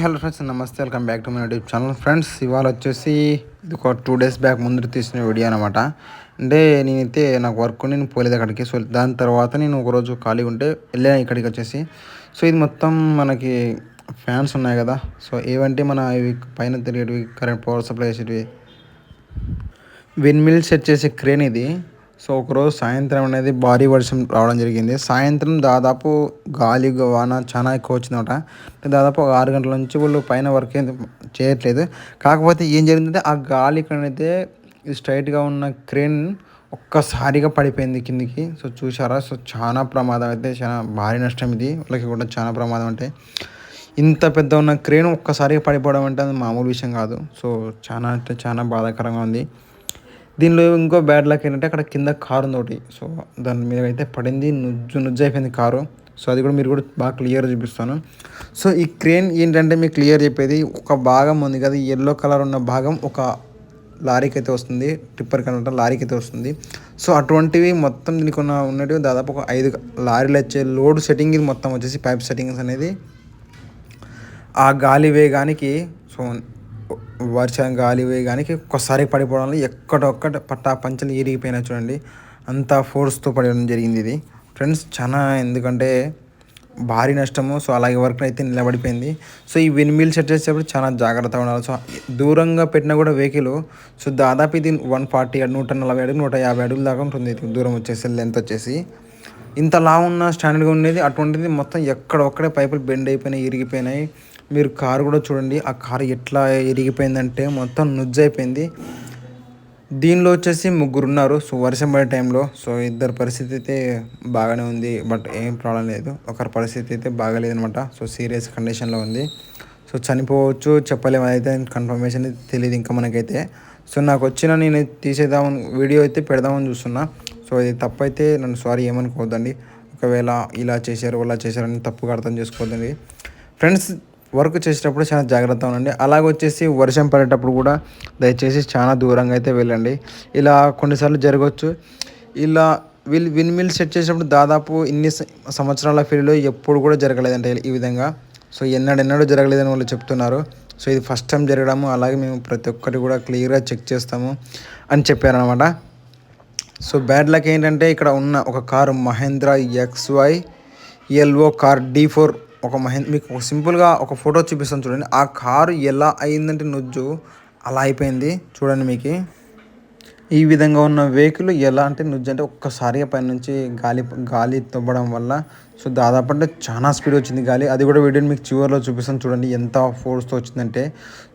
Hi hello friends నమస్తే welcome back to my YouTube channel. Friends ఇవాళ వచ్చేసి ఇది ఒక టూ డేస్ బ్యాక్ ముందు తీసిన వీడియో అనమాట అంటే నేనైతే నాకు వర్క్ నేను పోలేదు అక్కడికి. సో దాని తర్వాత నేను ఒకరోజు ఖాళీ ఉంటే వెళ్ళాను ఇక్కడికి వచ్చేసి. సో ఇది మొత్తం మనకి ఫ్యాన్స్ ఉన్నాయి కదా. సో ఏవంటే మన ఇవి పైన తిరిగేటివి కరెంట్ పవర్ సప్లై చేసేటివి. విన్ మిల్ సెట్ చేసే క్రేన్ ఇది. సో ఒకరోజు సాయంత్రం అనేది భారీ వర్షం రావడం జరిగింది. సాయంత్రం దాదాపు గాలి వాన చాలా ఎక్కువ వచ్చిందన్నమాట దాదాపు ఒక ఆరు గంటల నుంచి వాళ్ళు పైన వర్క్ చేయట్లేదు. కాకపోతే ఏం జరిగిందంటే ఆ గాలి అయితే స్ట్రైట్గా ఉన్న క్రేన్ ఒక్కసారిగా పడిపోయింది కిందికి. సో చూసారా సో చాలా ప్రమాదం అయితే చాలా భారీ నష్టం ఇది. వాళ్ళకి కూడా చాలా ప్రమాదం అంటే. ఇంత పెద్ద ఉన్న క్రేన్ ఒక్కసారిగా పడిపోవడం అంటే అది మామూలు విషయం కాదు. సో చాలా అంటే చాలా బాధాకరంగా ఉంది. దీనిలో ఇంకో బ్యాడ్ లక్ ఏంటంటే అక్కడ కింద కారు ఉంది ఒకటి. సో దాని మీద అయితే పడింది నుజ్జు నుజ్జు అయిపోయింది కారు. సో అది కూడా మీరు కూడా బాగా క్లియర్ చూపిస్తాను. సో ఈ క్రేన్ ఏంటంటే మీకు క్లియర్ చెప్పేది ఒక భాగం ఉంది కదా ఎల్లో కలర్ ఉన్న భాగం ఒక లారీకి అయితే వస్తుంది టిప్పర్ కనుక లారీకి అయితే వస్తుంది. సో అటువంటివి మొత్తం దీనికి ఉన్న ఉన్నటివి దాదాపు ఒక ఐదు లారీలు వచ్చే లోడ్ సెట్టింగ్ ఇది మొత్తం వచ్చేసి పైప్ సెట్టింగ్స్ అనేది. ఆ గాలి వేగానికి సో వర్షం గాలి వేయగానికి ఒక్కసారి పడిపోవడం ఎక్కడొక్కడ పట్టా పంచలు ఇరిగిపోయినా చూడండి. అంత ఫోర్స్తో పడడం జరిగింది ఇది. ఫ్రెండ్స్ చాలా ఎందుకంటే భారీ నష్టము. సో అలాగే వర్క్ అయితే నిలబడిపోయింది. సో ఈ విన్మిల్ సెట్ చేసేటప్పుడు చాలా జాగ్రత్తగా ఉండాలి. సో దూరంగా పెట్టినా కూడా వెహికల్ సో దాదాపు ఇది వన్ ఫార్టీ నూట నలభై అడుగు నూట యాభై అడుగుల దాకా ఉంటుంది దూరం వచ్చేసి లెంత్ వచ్చేసి. ఇంత లా ఉన్న స్టాండర్డ్గా ఉండేది. అటువంటిది మొత్తం ఎక్కడ ఒక్కడే పైపులు బెండ్ అయిపోయినాయి ఇరిగిపోయినాయి. మీరు కారు కూడా చూడండి ఆ కారు ఎట్లా ఇరిగిపోయిందంటే మొత్తం నుజ్జైపోయింది. దీనిలో వచ్చేసి ముగ్గురు ఉన్నారు. సో వర్షం పడే టైంలో సో ఇద్దరు పరిస్థితి అయితే బాగానే ఉంది. బట్ ఏం ప్రాబ్లం లేదు. ఒకరి పరిస్థితి అయితే బాగాలేదనమాట సో సీరియస్ కండిషన్లో ఉంది. సో చనిపోవచ్చు చెప్పలేము అయితే కన్ఫర్మేషన్ తెలియదు ఇంకా మనకైతే. సో నాకు వచ్చిన నేను తీసేద్దామని వీడియో అయితే పెడదామని చూస్తున్నా. సో ఇది తప్పైతే నన్ను సారీ ఏమనుకోవద్దండి. ఒకవేళ ఇలా చేశారు ఇలా చేశారని తప్పుగా అర్థం చేసుకోవద్దండి. ఫ్రెండ్స్ వర్క్ చేసేటప్పుడు చాలా జాగ్రత్తగా ఉండండి. అలాగే వచ్చేసి వర్షం పడేటప్పుడు కూడా దయచేసి చాలా దూరంగా అయితే వెళ్ళండి. ఇలా కొన్నిసార్లు జరగవచ్చు. ఇలా విల్ విన్ మిల్ సెట్ చేసినప్పుడు దాదాపు ఇన్ని సంవత్సరాల ఫీల్డ్లో ఎప్పుడు కూడా జరగలేదంటే ఈ విధంగా. సో ఎన్నడెన్నడూ జరగలేదని వాళ్ళు చెప్తున్నారు. సో ఇది ఫస్ట్ టైం జరగడము. అలాగే మేము ప్రతి ఒక్కటి కూడా క్లియర్గా చెక్ చేస్తాము అని చెప్పారనమాట. సో బ్యాడ్ లక్ ఏంటంటే ఇక్కడ ఉన్న ఒక car Mahindra Xylo car D four ఒక మహేంద్ర మీకు ఒక సింపుల్గా ఒక ఫోటో చూపిస్తాను చూడండి. ఆ కారు ఎలా అయిందంటే నుజ్జు అలా అయిపోయింది. చూడండి మీకు. ఈ విధంగా ఉన్న వెహికల్ ఎలా అంటే నుజ్జు అంటే ఒక్కసారిగా పైన నుంచి గాలి గాలి తవ్వడం వల్ల సో దాదాపు అంటే చాలా స్పీడ్ వచ్చింది గాలి. అది కూడా వీడియోని మీకు చివరిలో చూపిస్తాను చూడండి ఎంత ఫోర్స్తో వచ్చిందంటే.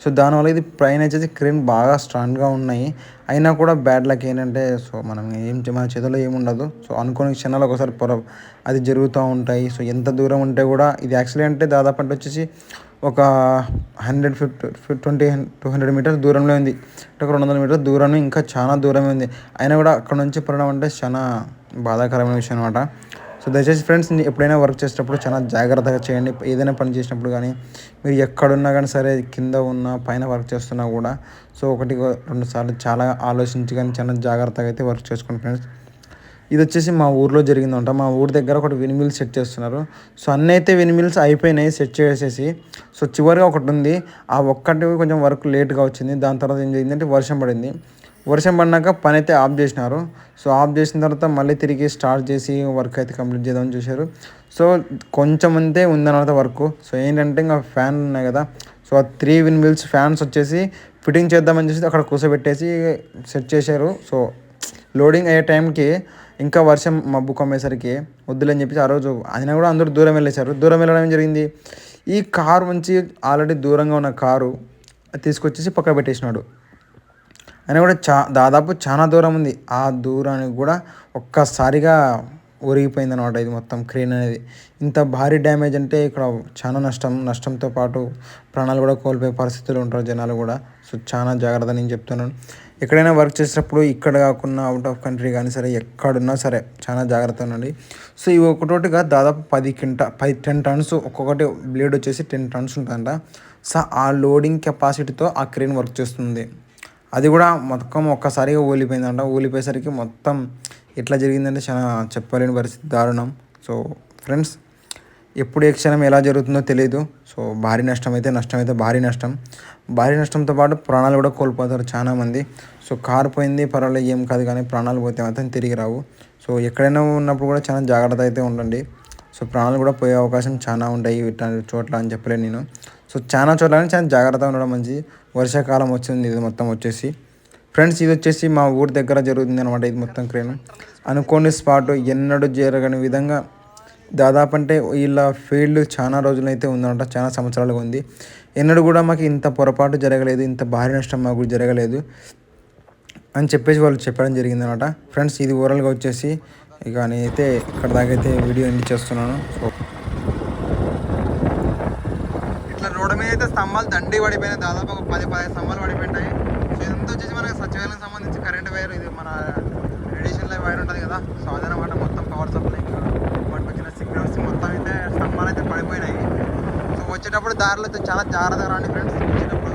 సో దానివల్ల ఇది పైన వచ్చేసి క్రేన్ బాగా స్ట్రాంగ్గా ఉన్నాయి. అయినా కూడా బ్యాడ్ లక్ ఏంటంటే సో మనం ఏం మన చేతిలో ఏముండదు సో అనుకోని క్షణాలు ఒకసారి పొర అది జరుగుతూ ఉంటాయి. సో ఎంత దూరం ఉంటే కూడా ఇది యాక్సిడెంట్ అంటే దాదాపు అంటే వచ్చేసి ఒక hundred fifty twenty two hundred metres దూరంలో ఉంది. అంటే ఒక రెండు వందల మీటర్స్ దూరంలో ఇంకా చాలా దూరమే ఉంది. అయినా కూడా అక్కడ నుంచి పడడం అంటే చాలా బాధాకరమైన విషయం అనమాట సో దయచేసి ఫ్రెండ్స్ ఎప్పుడైనా వర్క్ చేసేటప్పుడు చాలా జాగ్రత్తగా చేయండి. ఏదైనా పని చేసినప్పుడు కానీ మీరు ఎక్కడున్నా కానీ సరే కింద ఉన్న పైన వర్క్ చేస్తున్నా కూడా సో ఒకటి రెండు సార్లు చాలా ఆలోచించి కానీ చాలా జాగ్రత్తగా అయితే వర్క్ చేసుకోండి ఫ్రెండ్స్. ఇది వచ్చేసి మా ఊర్లో జరిగిందంట. మా ఊరి దగ్గర ఒకటి వినిమిల్ సెట్ చేస్తున్నారు. సో అన్నీ అయితే వినిమిల్స్ అయిపోయినాయి సెట్ చేసేసి. సో చివరిగా ఒకటి ఉంది. ఆ ఒక్కటి కొంచెం వర్క్ లేట్గా వచ్చింది. దాని తర్వాత ఏం జరిగిందంటే వర్షం పడింది. వర్షం పడినాక పని అయితే ఆఫ్ చేసినారు. సో ఆఫ్ చేసిన తర్వాత మళ్ళీ తిరిగి స్టార్ట్ చేసి వర్క్ అయితే కంప్లీట్ చేద్దామని చూశారు. సో కొంచెం అంతే ఉందన్నమాట వర్క్ సో ఏంటంటే ఇంకా ఫ్యాన్ ఉన్నాయి కదా. సో ఆ త్రీ విన్ మిల్స్ ఫ్యాన్స్ వచ్చేసి ఫిట్టింగ్ చేద్దామని చేసి అక్కడ కూర్చోబెట్టేసి సెట్ చేశారు. సో లోడింగ్ అయ్యే టైంకి ఇంకా వర్షం మబ్బు కమ్మేసరికి వద్దులని చెప్పేసి ఆ రోజు ఆయన కూడా అందరూ దూరం వెళ్ళేశారు. దూరం వెళ్ళడం జరిగింది. ఈ కారు నుంచి ఆల్రెడీ దూరంగా ఉన్న కారు తీసుకొచ్చేసి పక్క పెట్టేసినాడు. అయినా కూడా చా దాదాపు చాలా దూరం ఉంది. ఆ దూరానికి కూడా ఒక్కసారిగా ఒరిగిపోయింది అనమాట ఇది మొత్తం క్రేన్ అనేది. ఇంత భారీ డ్యామేజ్ అంటే ఇక్కడ చాలా నష్టం నష్టంతో పాటు ప్రాణాలు కూడా కోల్పోయే పరిస్థితులు ఉంటారు జనాలు కూడా. సో చాలా జాగ్రత్త నేను చెప్తున్నాను. ఎక్కడైనా వర్క్ చేసేటప్పుడు ఇక్కడ కాకుండా అవుట్ ఆఫ్ కంట్రీ కానీ సరే ఎక్కడున్నా సరే చాలా జాగ్రత్త ఉండండి. సో ఇవి ఒకటోటిగా దాదాపు పది కింట పది టెన్ టన్స్ ఒక్కొక్కటి బ్లేడ్ వచ్చేసి టెన్ టన్స్ ఉంటుందంట సో ఆ లోడింగ్ కెపాసిటీతో ఆ క్రేన్ వర్క్ చేస్తుంది. అది కూడా మొత్తం ఒక్కసారిగా ఊలిపోయిందంట. ఊలిపోయేసరికి మొత్తం ఎట్లా జరిగిందంటే చాలా చెప్పలేని పరిస్థితి దారుణం. సో ఫ్రెండ్స్ ఎప్పుడు ఏ క్షణం ఎలా జరుగుతుందో తెలియదు సో భారీ నష్టం అయితే నష్టం అయితే భారీ నష్టం. భారీ నష్టంతో పాటు ప్రాణాలు కూడా కోల్పోతారు చాలామంది. సో కారు పోయింది పర్వాలేదు ఏం కాదు కానీ ప్రాణాలు పోతే మాత్రం తిరిగి రావు. సో ఎక్కడైనా ఉన్నప్పుడు కూడా చాలా జాగ్రత్త అయితే ఉండండి. సో ప్రాణాలు కూడా పోయే అవకాశం చాలా ఉంటాయి ఇట్లాంటి చోట్ల అని చెప్పలేను నేను. సో చాలా చోట్ల చాలా జాగ్రత్తగా ఉండడం మంచిది. వర్షాకాలం వచ్చింది ఇది మొత్తం వచ్చేసి. ఫ్రెండ్స్ ఇది వచ్చేసి మా ఊరి దగ్గర జరుగుతుంది అనమాట ఇది మొత్తం క్రేను. అనుకోని స్పాట్ ఎన్నడూ జరగని విధంగా దాదాపు అంటే వీళ్ళ ఫీల్డ్ చాలా రోజులైతే ఉందన్నమాట చాలా సంవత్సరాలుగా ఉంది. ఎన్నడూ కూడా మాకు ఇంత పొరపాటు జరగలేదు ఇంత భారీ నష్టం మాకు జరగలేదు అని చెప్పేసి వాళ్ళు చెప్పడం జరిగిందనమాట ఫ్రెండ్స్ ఇది ఓవరాల్గా వచ్చేసి ఇక నేనైతే ఇక్కడ దాకా అయితే వీడియో ఎండ్ చేస్తున్నాను. సో ఇట్లా రోడ్డు మీద అయితే స్తంభాలు దండి పడిపోయినాయి దాదాపు ఒక పది పదిహేను స్తంభాలు పడిపోయినాయి. సో ఎంత వచ్చేసి మనకి సచివాలయం సంబంధించి కరెంట్ వైర్ ఇది మన రేడియేషన్ వైర్ ఉంటుంది కదా సో అదనమాట మొత్తం పవర్ సప్లై వాటికి వచ్చిన సిగ్నల్స్ మొత్తం అయితే స్తంభాలు అయితే పడిపోయినాయి సో వచ్చేటప్పుడు దారిలో చాలా జాగ్రత్తగా రండి ఫ్రెండ్స్ వచ్చేటప్పుడు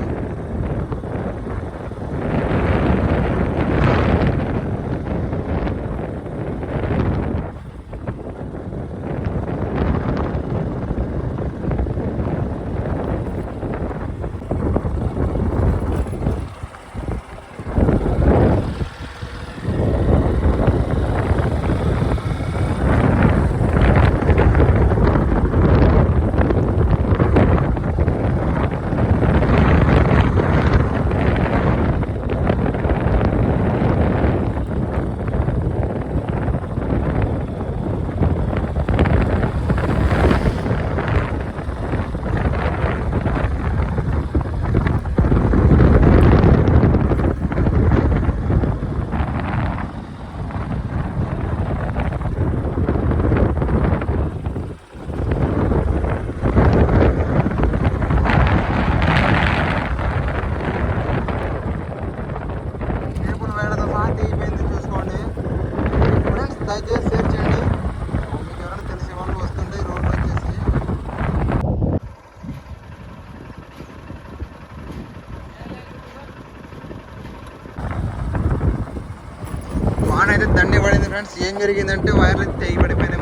కేబుల్ వైర్లతో సహా తెగిపోయింది చూసుకోండి ఫ్రెండ్స్ దయచేసి షేర్ చేయండి మీకు ఎవరైనా తెలిసే వాళ్ళు వస్తుంటే ఈ రోడ్లో వచ్చేసి వాన అయితే దండి పడింది ఫ్రెండ్స్ ఏం జరిగిందంటే వైర్లు అయితే